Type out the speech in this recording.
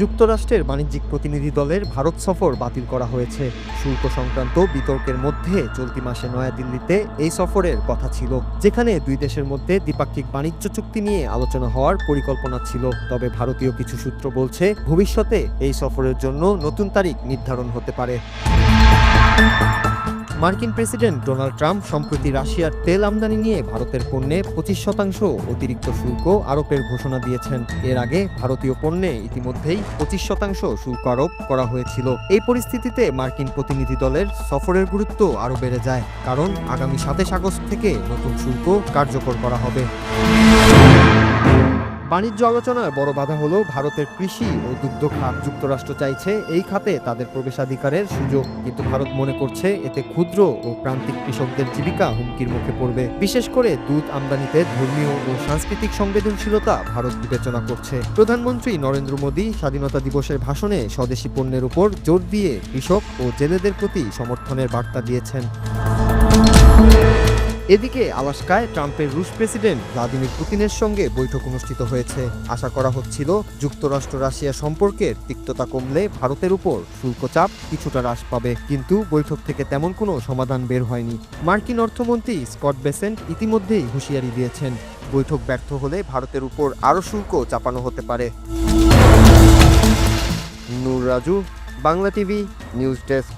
যুক্তরাষ্ট্রের বাণিজ্যিক প্রতিনিধি দলের ভারত সফর বাতিল করা হয়েছে। শুল্ক সংক্রান্ত বিতর্কের মধ্যে চলতি মাসে নয়াদিল্লিতে এই সফরের কথা ছিল, যেখানে দুই দেশের মধ্যে দ্বিপাক্ষিক বাণিজ্য চুক্তি নিয়ে আলোচনা হওয়ার পরিকল্পনা ছিল। তবে ভারতীয় কিছু সূত্র বলছে, ভবিষ্যতে এই সফরের জন্য নতুন তারিখ নির্ধারণ হতে পারে। মার্কিন প্রেসিডেন্ট ডোনাল্ড ট্রাম্প সম্প্রতি রাশিয়ার তেল আমদানি নিয়ে ভারতের পণ্যে পঁচিশ শতাংশ অতিরিক্ত শুল্ক আরোপের ঘোষণা দিয়েছেন। এর আগে ভারতীয় পণ্যে ইতিমধ্যেই পঁচিশ শতাংশ শুল্ক আরোপ করা হয়েছিল। এই পরিস্থিতিতে মার্কিন প্রতিনিধি দলের সফরের গুরুত্ব আরও বেড়ে যায়, কারণ আগামী সাতাশ আগস্ট থেকে নতুন শুল্ক কার্যকর করা হবে। বাণিজ্য আলোচনায় বড় বাধা হলো ভারতের কৃষি ও দুগ্ধ খাত যুক্তরাষ্ট্র চাইছে এই খাতে তাদের প্রবেশাধিকারের সুযোগ। কিন্তু ভারত মনে করছে এতে ক্ষুদ্র ও প্রান্তিক কৃষকদের জীবিকা হুমকির মুখে পড়বে। বিশেষ করে দুধ আমদানিতে ধর্মীয় ও সাংস্কৃতিক সংবেদনশীলতা ভারত বিবেচনা করছে। প্রধানমন্ত্রী নরেন্দ্র মোদী স্বাধীনতা দিবসের ভাষণে স্বদেশি পণ্যের উপর জোর দিয়ে কৃষক ও জেলেদের প্রতি সমর্থনের বার্তা দিয়েছেন। এদিকে আলাস্কায় ট্রাম্পের রুশ প্রেসিডেন্ট ভ্লাদিমির পুতিনের সঙ্গে বৈঠক অনুষ্ঠিত হয়েছে। আশা করা হচ্ছিল যুক্তরাষ্ট্র রাশিয়া সম্পর্কের তিক্ততা কমলে ভারতের উপর শুল্ক চাপ কিছুটা হ্রাস পাবে। কিন্তু বৈঠক থেকে তেমন কোনো সমাধান বের হয়নি। মার্কিন অর্থমন্ত্রী স্কট বেসেন্ট ইতিমধ্যেই হুঁশিয়ারি দিয়েছেন, বৈঠক ব্যর্থ হলে ভারতের উপর আরও শুল্ক চাপানো হতে পারে। Noor Raju, Bangla TV, news desk.